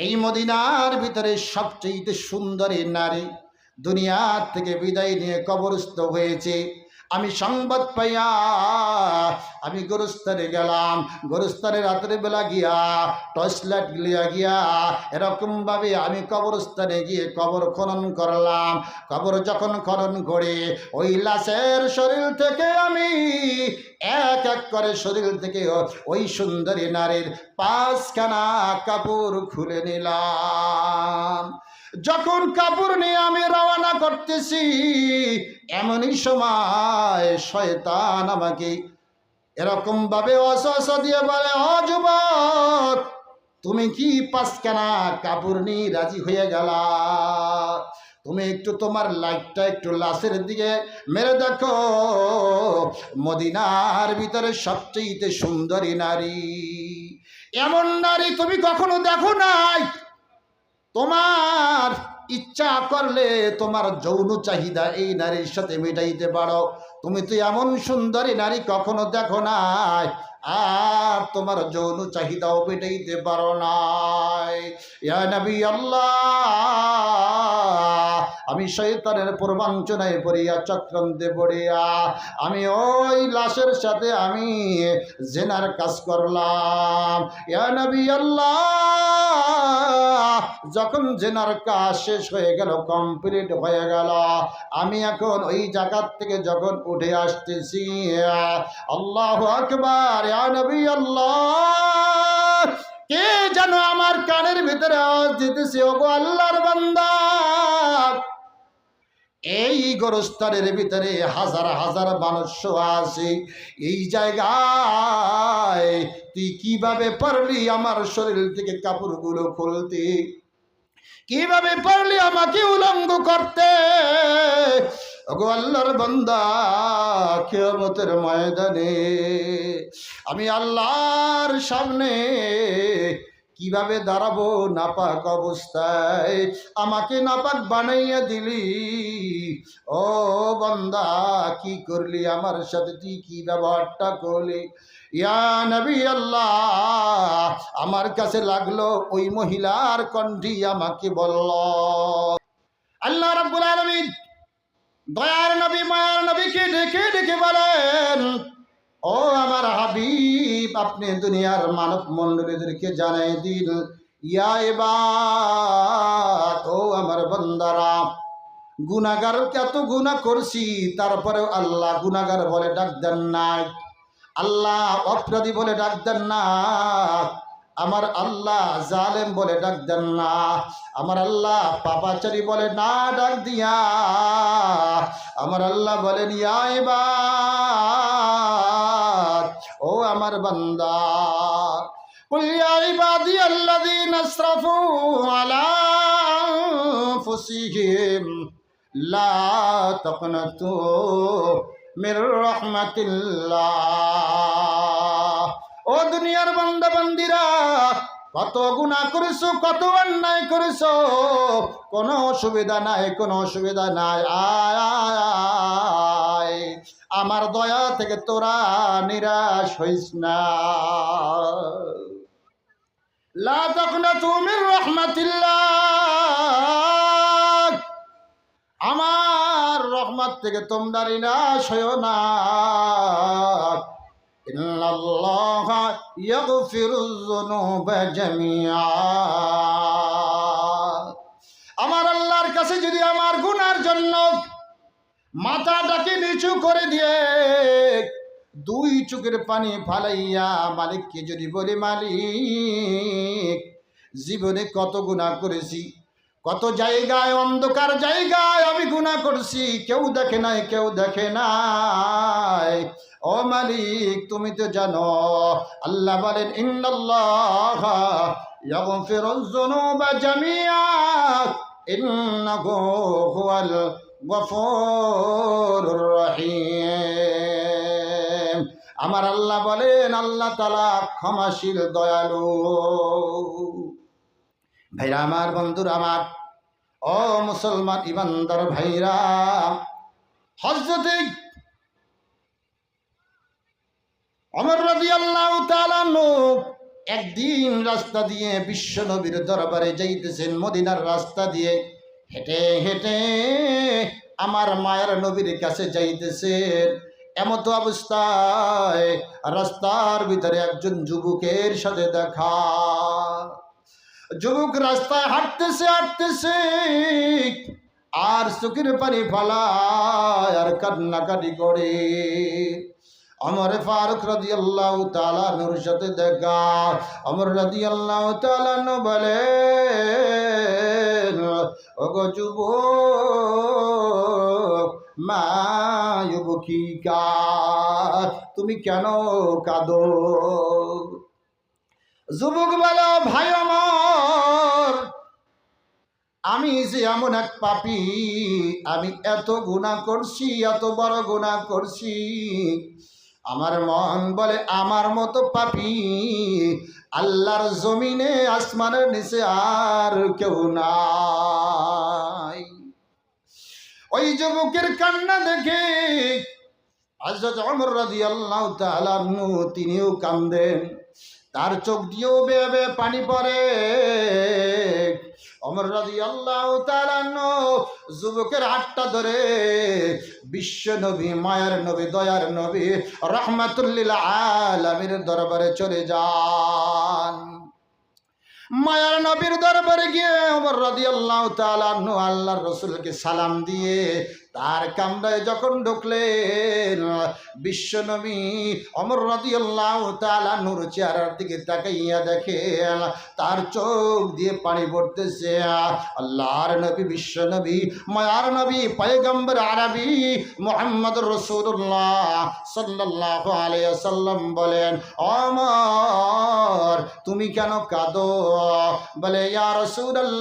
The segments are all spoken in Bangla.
এই মদিনার ভিতরে সবচেয়ে সুন্দরী নারী দুনিয়ার থেকে বিদায় নিয়ে কবরস্থ হয়েছে। আমি সংবাদ পাইয়া আমি গরুস্থানে গেলাম। গরুস্থানে রাতের বেলা গিয়া টর্চ লাইট গিয়া গিয়া এরকম ভাবে আমি কবরস্থানে গিয়ে কবর খনন করলাম। কবর যখন খনন করে ওই লাশের শরীর থেকে আমি এক এক করে শরীর থেকে ওই সুন্দরী নারীর পাঁচখানা কাপড় খুলে নিলাম। যখন কাপড় নিয়ে আমি রওনা করতেছি, এমনই সময় শয়তান আমাকে এরকম ভাবে অসহস দিয়ে বলে অ যুবক, তুমি কি পাঁচখানা কাপড় নিয়ে রাজি হয়ে গেলা? তুমি একটু তোমার লাইটটা একটু লাশের দিকে মেরে দেখো। মদিনার ভিতরে সবচেয়ে সুন্দরী নারী। এমন নারী তুমি কখনো দেখো নাই? তোমার ইচ্ছা করলে তোমার যৌন চাহিদা এই নারীর সাথে মেটাইতে পারো। তুমি তো এমন সুন্দরী নারী কখনো দেখো নাই, আর তোমার যৌন চাহিদাও মেটাইতে পারো নাই। নবী আল্লাহ, আমি শৈতানের পূর্বাঞ্চনায় পড়িয়া চক্রান্তে পড়িয়া, আমি ওই লাশের সাথে আমি জেনার কাজ করলাম। ইয়া নবী আল্লাহ যখন জেনার কাজ শেষ হয়ে গেল কমপ্লিট হয়ে গেল, আমি এখন ওই জায়গার থেকে যখন উঠে আসতেছি, আল্লাহ আকবার নবী আল্লাহ, কে যেন আমার কানের ভিতরে আওয়াজ দিতেছে, ওগো আল্লাহর বান্দা? এই গোরস্থানের ভিতরে হাজার হাজার মানুষ আছে, এই জায়গায় তুই কীভাবে পারলি আমার শরীর থেকে কাপড়গুলো খুলতে? কীভাবে পারলি আমাকে উলঙ্গ করতে? আল্লাহর বান্দা কেমতের ময়দানে আমি আল্লাহর সামনে কীভাবে দাঁড়াবো নাপাক অবস্থায়? আমাকে নাপাক বানাইয়া দিলি। ও বন্দা, কি করলি আমার সাথে? তুই কি ব্যবহারটা করলি? ইয়া নবী আল্লাহ, আমার কাছে লাগল ওই মহিলার কণ্ঠী আমাকে বলল। আল্লাহ রাব্বুল আলামিন দয়ার নবী, মায়ার নবীকে ডেকে ডেকে বলেন, ও আমার হাবিব, আপনি দুনিয়ার মানব মণ্ডলীদেরকে জানাই দিন। ইয়া এবার ও আমার বন্দারা গুনাগার এত গুনাহ করছি তারপরেও আল্লাহ গুনাগার বলে ডাক দেন নাই আল্লাহ অপরাধী বলে ডাক দেন না আমার আল্লাহ জালেম বলে ডাক দেন না আমার আল্লাহ পাপাচারী বলে না ডাক দিয়া আমার আল্লাহ বলেন ইয়া এবার ও আমার বান্দা قل يا عبادي الذين اسرفوا على أنفسهم লা তকনতু মির রহমাতিল্লাহ। ও দুনিয়ার বান্দা বান্দিরা কত গুণা করেছ, কত অন্যায় করেছ, কোনো অসুবিধা নাই, কোনো অসুবিধা নাই। আয় আমার দয়া থেকে তোরা নিরাশ হইস না। লা তখন তুমির রহমাতিল্লাহ। আমার রহমত থেকে তোমরা নিরাশ হইও না। আমার আল্লাহর কাছে যদি আমার গুনার জন্য মাথাটাকে নিচু করে দিয়ে দুই চোখের পানি ফালাইয়া মালিককে যদি বলি, মালিক, জীবনে কত গুণা করেছি? কত জায়গায় অন্ধকার জায়গায় আমি গুণা করছি, কেউ দেখে নাই, কেউ দেখে নাই। ও মালিক, তুমি তো জানো, আল্লাহ বলেন, ইন্নাল্লাহ ইয়াগফিরুয যুনুবা জামিআ, ইন্নাহু হুয়াল গফুরুর রহিম। আমার আল্লাহ বলেন, আল্লাহ তালা ক্ষমাশীল, দয়ালু। ভাইরা আমার বন্ধুরা আমার। ও মুসলমান ইমানদার ভাইরা হজরতে অমর রাজি আল্লাহ একদিন রাস্তা দিয়ে বিশ্ব নবীর দরবারে যাইতেছেন, মদিনার রাস্তা দিয়ে। হেঁটে হেঁটে আমার মায়ের নবীর কাছে যাইতেছেন। এমত অবস্থায় রাস্তার ভিতরে একজন যুবকের সাথে দেখা। যুবক রাস্তায় হাঁটতেছে হাঁটতেছে। আর চোখের পানি ফালায় আর কান্নাকাটি করে। আমার ফারুক রাজি আল্লাহ তালানুর সাথে দেখা। আমার রাজি আল্লাহ তালানু বলে ওগো যুব মা যুবকিকা তুমি কেন কাঁদো? যুবক বলো, ভাই আমার আমি যে এমন এক পাপি, আমি এত গুণা করছি, এত বড় গুণা করছি। আমার মন বলে, আমার মতো পাপি, আল্লাহর জমিনে, আসমানের নিচে আর কেউ নাই। ওই যুবকের কান্না দেখে তিনিও কান্দেন। তার চোখ দিয়েও বেয়ে পানি পড়ে। অমর রাজি আল্লাহ যুবকের আটটা ধরে বিশ্ব নবী, মায়ার নবী, দয়ার নবী রহমাতুল্লিল আলমীর দরবারে চলে যান। মায়ার নবীর দরবারে গিয়ে অমর রাজি আল্লাহ তালান্নু আল্লাহর রসুলকে সালাম দিয়ে তার কামরায় যখন ঢুকলেন, বিশ্ব নবী অমর রাজি আল্লাহ তালান্নুর চেহারার দিকে তাকাইয়া দেখেন, তার চোখ দিয়ে পানি পড়তেছে। আল্লাহর নবী, বিশ্ব নবী, মায়ার নবী, পয়গম্বর আরবি মোহাম্মদ রসুল্লাহ সাল্লাহ আলিয়াল্লাম বলেন অমর তুমি কেন কাঁদো? বলে, ইয়া রসুল্লাহ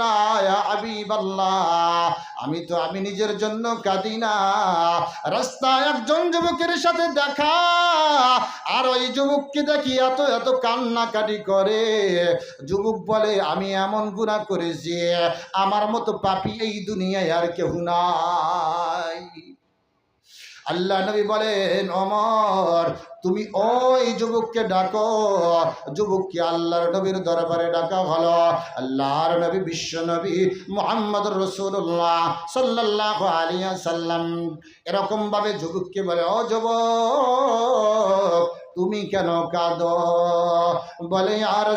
আমি তো, আমি নিজের জন্য কাঁদি না। রাস্তায় একজন যুবকের সাথে দেখা, আর ওই যুবককে দেখি এত এত কান্নাকাটি করে। যুবক বলে, আমি এমন গুণা করেছি, আমার মতো পাপি এই দুনিয়ায় আর কেউ নাই। আল্লাহ নবী বলেন অমর তুমি ওই যুবককে ডাকো। যুবককে আল্লাহর নবীর দরবারে ডাকা হলো আল্লাহর নবী, বিশ্ব নবী মোহাম্মদ রসুল্লাহ সাল্লাহ আলিয়া সাল্লাম এরকমভাবে যুবককে বলে, ও যুবক তুমি কেন কাঁদ? বলে আর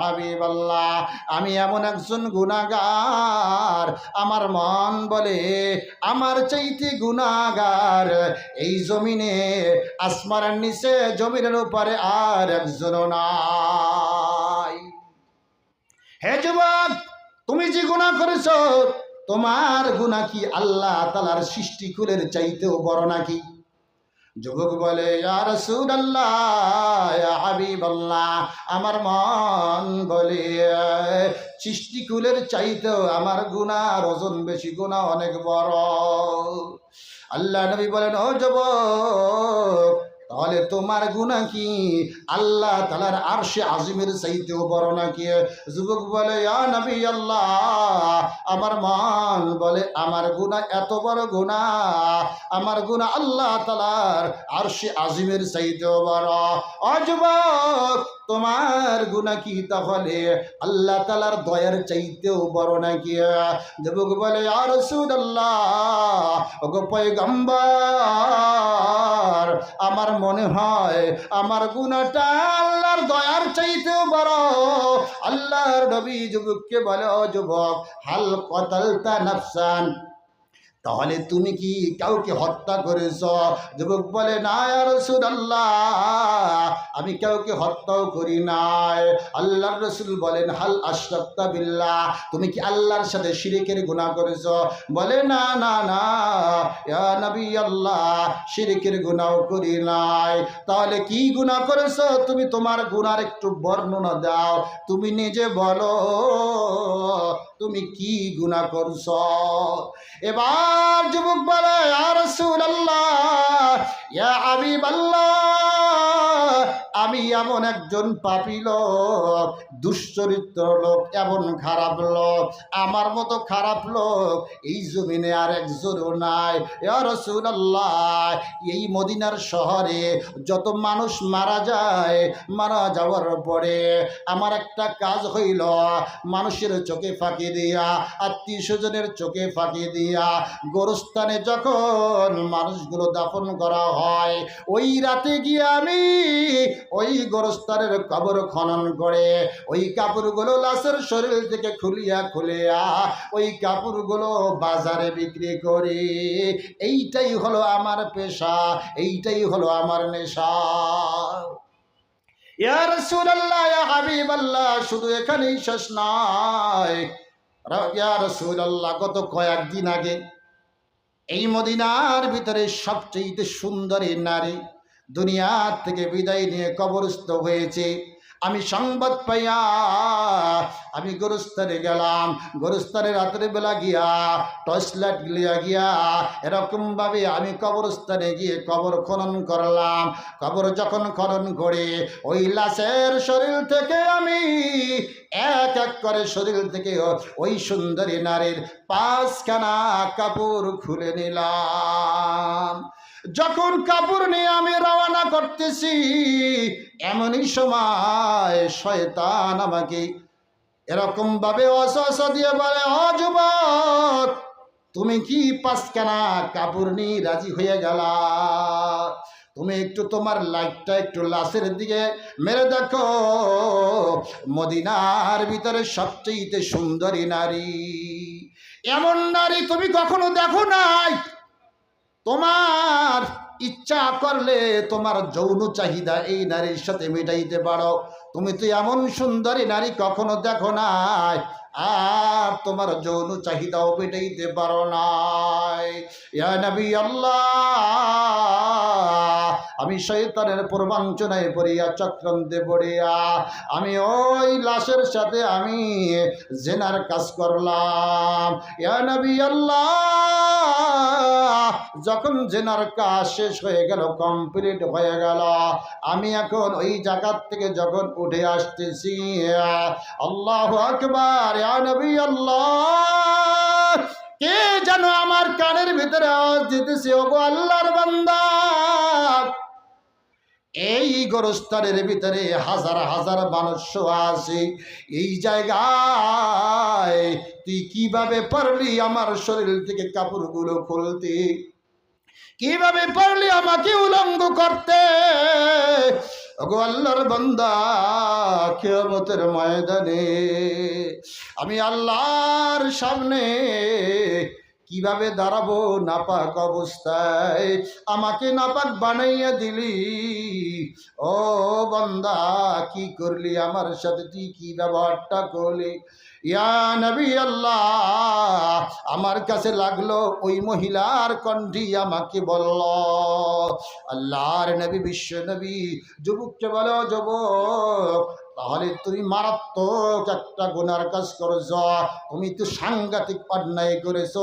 হাবিবাল্লাহ, আমি এমন একজন গুণাগার আমার মন বলে, আমার চাইতে গুণাগার এই জমিনে, আসমানের নিচে, জমিনের উপরে আর একজন নাই। হে যুবক, তুমি যে গুণা করেছ, তোমার গুণা কি আল্লাহ তালার সৃষ্টি কুলের চাইতেও বড় নাকি? যুবক বলে আর হাবিব আল্লাহ আমার মন বলে, সৃষ্টিকুলের চাইতেও আমার গুণা রজন বেশি গুণা অনেক বড়। আল্লাহ নবী বলেন, ও যুবক তাহলে তোমার গুণা কি? আল্লাহ তালার আরশে আজিমের চাইতেও বড় নাকি? যুবক বলে আল্লাহ আমার মান বলে, আমার গুণা এত বড় গুণা আমার গুণা আল্লাহ তালার আরশে আজিমের চাইতেও বড়। ও যুবক তোমার গুণা কি তাহলে? আল্লাহ তালার দয়ার চাইতেও বড় নাকি? যুবক বলে আর সুদ আল্লাহ গো পয়গম্বর, আমার মনে হয় আমার গুণাটা আল্লাহর দয়ার চাইতেও বড়। আল্লাহর নবী যুবককে বলে, ও যুবক, হাল কতালতা নাফসান তাহলে তুমি কি কাউকে হত্যা করেছ? যুবক বলে, না রসুল আল্লাহ আমি কাউকে হত্যাও করি নাই। আল্লাহ রসুল বলেন, হাল বিল্লাহ, তুমি কি আল্লাহর সাথে শিরিকের গুণা করেছ? বলে, না না না নবী আল্লাহ শিরিকের গুণাও করি নাই। তাহলে কি গুণা করেছ? তুমি তোমার গুণার একটু বর্ণনা দাও। তুমি নিজে বলো। তুমি কি গুণা করছ? এবার যুবক বলে আর সুর আল্লাহ হাবিব আল্লাহ আমি এমন একজন পাপি লোক, দুশ্চরিত্র লোক, এমন খারাপ লোক, আমার মতো খারাপ লোক এই জমিনে আর একজনও নাই। রাসূলুল্লাহ, এই মদিনার শহরে যত মানুষ মারা যায়, মারা যাওয়ার পরে আমার একটা কাজ হইল, মানুষের চোখে ফাঁকি দিয়া, আত্মীয় স্বজনের চোখে ফাঁকি দিয়া, গোরস্থানে যখন মানুষগুলো দাফন করা হয়, ওই রাতে গিয়ে আমি ওই গোরস্থানের কবর খনন করে, ওই কাপড়গুলো লাশের শরীর থেকে খুলিয়া খুলিয়া ওই কাপড়গুলো বাজারে বিক্রি করি। এইটাই হলো আমার পেশা, এইটাই হলো আমার নেশা। ইয়া রাসূলুল্লাহ, ইয়া হাবিবাল্লাহ, শুধু এখানেই শেষ নয়। রা- ইয়া রাসূলুল্লাহ, গত কয়েকদিন আগে এই মদিনার ভিতরে সবচেয়ে সুন্দরী নারী দুনিয়ার থেকে বিদায় নিয়ে কবরস্থ হয়েছে। আমি সংবাদ পাইয়া, আমি গরুস্থানে গেলাম। গরুস্থানে রাতের বেলা গিয়া, টর্চ লাইট গিয়া গিয়া, এরকমভাবে আমি কবরস্থানে গিয়ে কবর খনন করলাম। কবর যখন খনন করে, ওই লাশের শরীর থেকে আমি এক এক করে শরীর থেকে ওই সুন্দরী নারীর পাঁচখানা কাপড় খুলে নিলাম। যখন কাপড় নিয়ে আমি রওনা করতেছি, এমনই সময় শয়তান আমাকে এরকম ভাবে অসহস দিয়ে বলে অ যুবক, তুমি কি পাঁচখানা কাপড় নিয়ে রাজি হয়ে গেলা? তুমি একটু তোমার লাইটটা একটু লাশের দিকে মেরে দেখো। মদিনার ভিতরে সবচেয়ে সুন্দরী নারী। এমন নারী তুমি কখনো দেখো নাই? তোমার ইচ্ছা করলে তোমার যৌন চাহিদা এই নারীর সাথে মেটাইতে পারো। তুমি তো এমন সুন্দরী নারী কখনো দেখো নাই, আর তোমার যৌন চাহিদাও মেটাইতে পারো নাই। আল্লাহ, আমি শৈতানের পূর্বাঞ্চনায় পড়িয়া চক্রান্তে পড়িয়া, আমি ওই লাশের সাথে আমি জেনার কাজ করলাম। ইয়া নবী আল্লাহ যখন জেনার কাজ শেষ হয়ে গেল কমপ্লিট হয়ে গেল, আমি এখন ওই জায়গার থেকে যখন উঠে আসতেছি, আল্লাহ আকবার আল্লাহ, কে যেন আমার কানের ভিতরে আওয়াজ দিতেছে, ওগো আল্লাহর বান্দা? এই গোরস্থানের ভিতরে হাজার হাজার মানুষ আছে, এই জায়গায় তুই কীভাবে পারলি আমার শরীর থেকে কাপড়গুলো খুলতে? কীভাবে পারলি আমাকে উলঙ্গ করতে? আল্লাহর বান্দা, কেয়ামতের ময়দানে আমি আল্লাহর সামনে কীভাবে দাঁড়াবো নাপাক অবস্থায়? আমাকে নাপাক বানাইয়া দিলি। ও বান্দা, কি করলি? আমার সাথে তুই কি ব্যবহারটা করলি? ইয়া নবী আল্লাহ আমার কাছে লাগল ওই মহিলার কণ্ঠি আমাকে বলল। আল্লাহর নবী, বিশ্ব নবী, যুবককে বলো, যুবক তাহলে তুমি মারাত্মক একটা গুনার কাজ করেছ। তুমি তো সাংঘাতিক অন্যায় করেছ।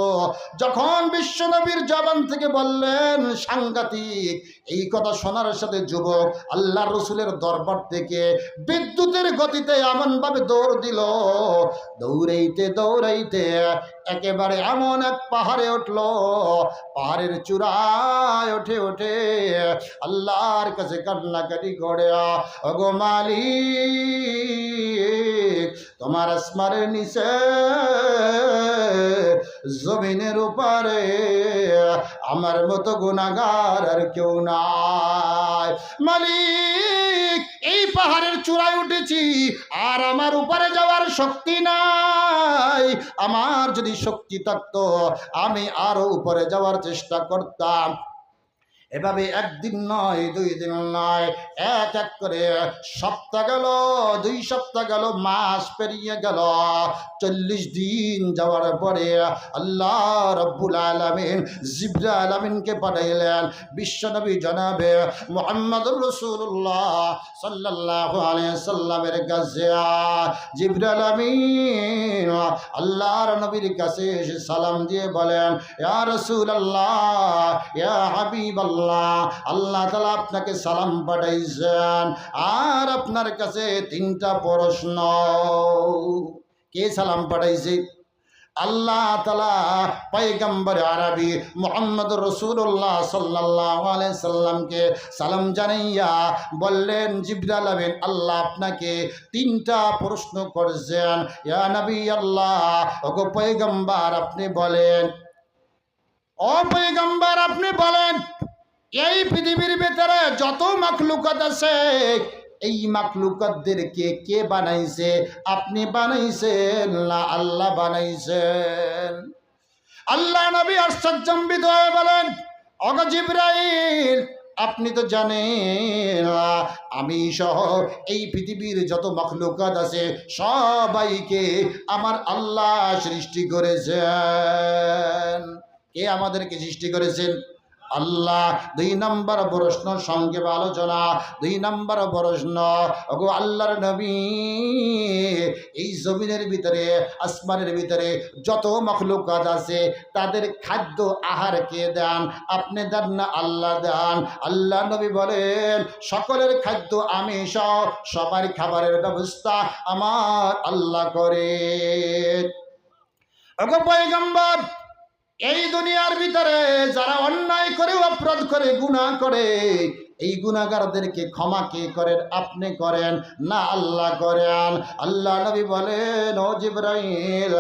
যখন বিশ্বনবীর জবান থেকে বললেন, সাংঘাতিক এই কথা শোনার সাথে যুবক আল্লাহ রসুলের দরবার থেকে বিদ্যুতের গতিতে এমনভাবে দৌড় দিল। দৌড়াইতে দৌড়াইতে একেবারে এমন এক পাহাড়ে উঠল। পাহাড়ের চূড়ায় ওঠে ওঠে আল্লাহর কাছে কান্নাকাটি করে অগো মালিক, তোমার আসমানের নিচে জমিনের উপরে আমার মতো গুণাগার আর কেউ নাই। মালিক এই পাহাড়ের চূড়ায় উঠেছি, আর আমার উপরে যাওয়ার শক্তি নাই। আমার যদি শক্তি থাকতো, আমি আরও উপরে যাওয়ার চেষ্টা করতাম। এভাবে একদিন নয়, দুই দিন নয়, এক এক করে সপ্তাহ গেল, দুই সপ্তাহ গেল, মাস পেরিয়ে গেল। চল্লিশ দিন যাওয়ার পরে আল্লাহ রব্বুল আলমিন জিব্রা আলমিনকে পাঠাইলেন। বিশ্বনবী জনাবে মোহাম্মদ রসুল্লাহ সাল্লাহ সাল্লামের কাছে জিবরা আলমিন আল্লাহর নবীর কাছে সালাম দিয়ে বলেন, ইয়া রসুল আল্লাহ ইয়া হাবিব আল্লাহ আল্লাহ আল্লাহ তালা আপনাকে সালাম পাঠাইছেন। আর আপনার কাছে তিনটা প্রশ্ন। কে সালাম পাঠাইছে? আল্লাহ তালা পয়গম্বর আরবি মোহাম্মদ রসুল্লাহ সাল্লাহ সাল্লামকে সালাম জানাইয়া বললেন জিব্রাল আল্লাহ আপনাকে তিনটা প্রশ্ন করছেন। ইয়া নবী আল্লাহ, ওগো পয়গম্বর আপনি বলেন। ও পয়গম্বর আপনি বলেন এই পৃথিবীর ভেতরে যত মাখলুকাত আছে, এই মাখলুকাতদেরকে কে বানাইছে? আপনি বানাইছেন আল্লাহ বানাইছেন? আল্লাহ নবী আশ্চর্যম্বিত হয়ে বলেন, অগ জিব্রাইল, আপনি তো জানেন, আমি সহ এই পৃথিবীর যত মখলুকাত আছে, সবাইকে আমার আল্লাহ সৃষ্টি করেছেন। কে আমাদেরকে সৃষ্টি করেছেন? আল্লাহ, দুই নম্বর প্রশ্ন, সঙ্গে আলোচনা দুই নম্বর প্রশ্ন, ওগো আল্লাহর নবী, এই জমিনের ভিতরে, আসমানের ভিতরে যত মখলুকাত আছে, তাদের খাদ্য আহার কে দেন? আপনি দেন না আল্লাহ দেন? আল্লাহ নবী বলেন, সকলের খাদ্য আমি সহ, সবার খাবারের ব্যবস্থা আমার আল্লাহ করে। ওগো পয়গম্বর এই দুনিয়ার ভিতরে যারা অন্যায় করে, অপরাধ করে, গুনাহ করে, এই গুণাগারদেরকে ক্ষমা কে করেন? আপনি করেন না আল্লাহ করেন? আল্লাহ নবী বলেন, ও জিব্রাইল,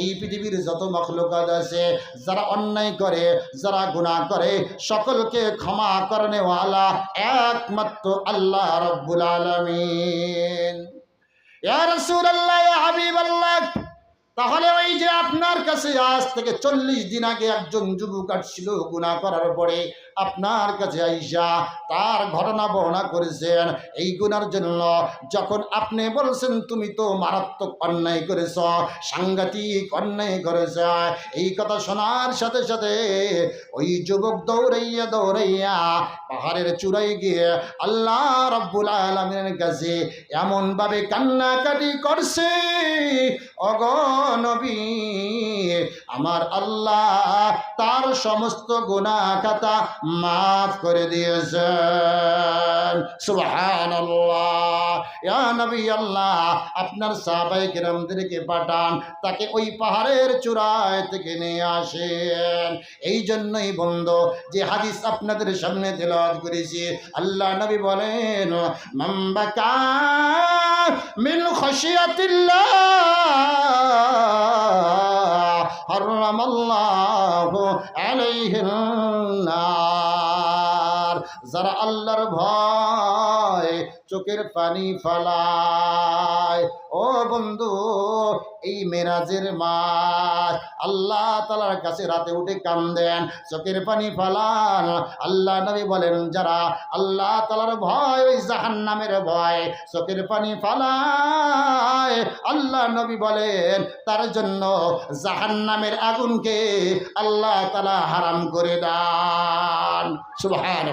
এই পৃথিবীর যত মখলুকাত আছে, যারা অন্যায় করে, যারা গুনাহ করে, সকলকে ক্ষমা করনেওয়ালা একমাত্র আল্লাহ রব্বুল আলামিন। ইয়া রাসূলুল্লাহ, ইয়া হাবিবাল্লাহ তাহলে ওই যে আপনার কাছে আজ থেকে চল্লিশ দিন আগে একজন যুবক আসছিল গুণা করার পরে আপনার কাছে আইসা তার ঘটনা বর্ণনা করেছেন। এই গুণার জন্য যখন আপনি বলছেন, তুমি তো মারাত্মক অন্যায় করেছ, সাংঘাতিক অন্যায় করেছ। এই কথা শোনার সাথে সাথে ওই যুবক দৌড়াইয়া দৌড়াইয়া পাহাড়ের চূড়াই গিয়ে আল্লাহ রব্বুল আলমের কাছে এমনভাবে কান্নাকাটি করছে অগনবী আমার আল্লাহ তার সমস্ত গুণা খাতা মাফ করে দিয়েছেন। সুবহানাল্লাহ। ইয়া নবী আল্লাহ আপনার সাবাই গ্রামদেরকে পাঠান, তাকে ওই পাহাড়ের চূড়ায় থেকে নিয়ে আসেন। এই জন্যই বন্ধু, যে হাদিস আপনাদের সামনে দিল করেছি, আল্লাহ নবী বলেন মাম্বাকা মিন খশিয়াতিল্লাহ, হারামাল্লাহু যারা আল্লাহর ভয় চোখের পানি ফালায়, ও বন্ধু, এই মেরাজের মাস আল্লাহ তালার কাছে রাতে উঠে কান্দেন, চোখের পানি ফালান। আল্লাহ নবী বলেন, যারা আল্লাহ তালার ভয়, ওই জাহান নামের ভয় চোখের পানি ফালায়, আল্লাহ নবী বলেন, তার জন্য জাহান নামের আগুনকে আল্লাহ তালা হারাম করে দান। সুবহান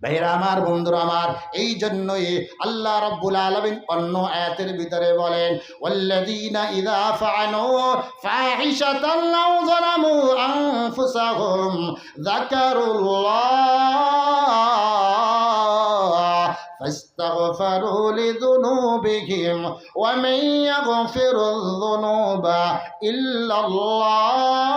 ভাইরা আমার বন্ধুরা আমার এই জন্যই আল্লাহ রব্বুল আলমিন অন্য আয়াতের ভিতরে বলেন ওয়াল্লাযীনা ইযা ফাআলু ফাহিশাতান আও যালামু আনফুসাহুম যাকারুল্লাহ فاستغفروا لذنوبهم ومن يغفر الذنوب إلا الله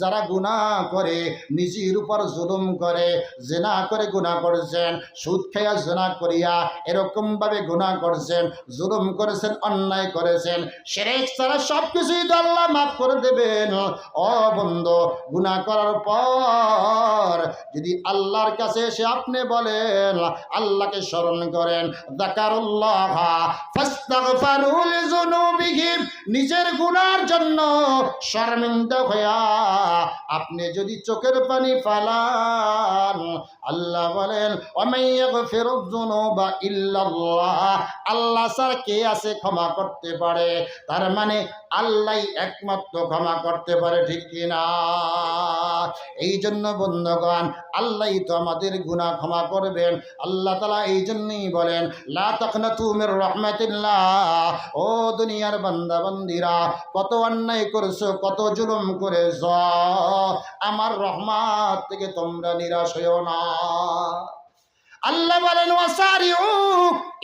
যারা গুণা করে, নিজের উপর জুলুম করে, জেনা করে গুণা করছেন, সুদ খেয়া জেনা করিয়া এরকম ভাবে গুণা করছেন, জুলুম করেছেন, অন্যায় করেছেন, সেরেক ছাড়া সব কিছুই তো আল্লাহ মাফ করে দেবেন। ও বন্ধ গুণা করার পর যদি আল্লাহর কাছে এসে আপনি বলেন, আল্লাহকে স্মরণ করেন নিজের গুণার জন্য শর্মিন্দা হইয়া আপনি যদি চোখের পানি ফালান, আল্লাহ বলেন বা ইল্লাল্লাহ আল্লাহ স্যার কে আছে ক্ষমা করতে পারে? তার মানে আল্লাহ একমাত্র ক্ষমা করতে পারে, ঠিক কিনা এই জন্য বন্ধুগণ আল্লাহ তো আমাদের গুণা ক্ষমা করবেন। আল্লাহ তালা এই জন্যই বলেন, লা তখনা তুমের রহমাতিল্লাহ ও দুনিয়ার বান্দা বান্দিরা, কত অন্যায় করেছ, কত জুলুম করেছ, আমার রহমাত থেকে তোমরা নিরাশ হইও না। আল্লাহ বলেন, ওয়াসারিউ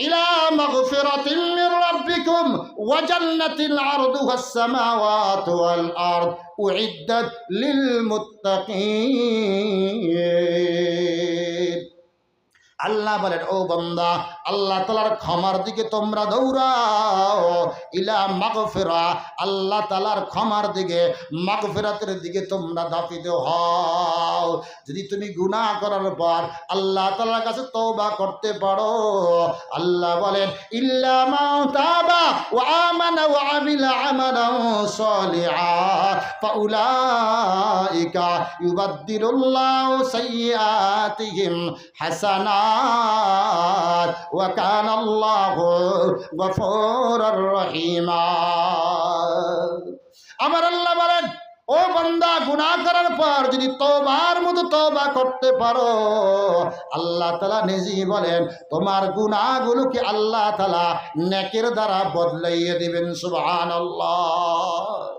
ইলা মাগফিরাতিন মির রাব্বিকুম ওয়া জান্নাতিন আরদুহা সামাওয়াতু ওয়াল আরদ উইদ্দাত লিল মুত্তাকিন। আল্লাহ বলেন, ও বন্দা আল্লাহ তালার ক্ষমার দিকে তোমরা দৌড়াও। ইলা মাগফিরা, আল্লাহ তালার ক্ষমার দিকে, মাগফিরাতের দিকে তোমরা দাপিত হও। যদি তুমি গুনাহ করার পর আল্লাহ তালার কাছে তওবা করতে পারো, আল্লাহ বলেন, ইল্লা মা তাবা ওয়া আমানা ওয়া আমিলা আমালান সালিহা, ফাউলাইকা ইউবাদদিলুল্লাহু সাইয়্যাতিহিম হাসানাত। কানা আল্লাহু গফুরুর রহিমা। আমার আল্লাহ বলেন, ও বান্দা, গুনাহ করার পর যদি তোবার মতো তওবা করতে পারো, আল্লাহ তালা নিজেই বলেন, তোমার গুনাহগুলোকে আল্লাহ তালা নেকের দ্বারা বদলাইয়ে দিবেন, সুবহানাল্লাহ।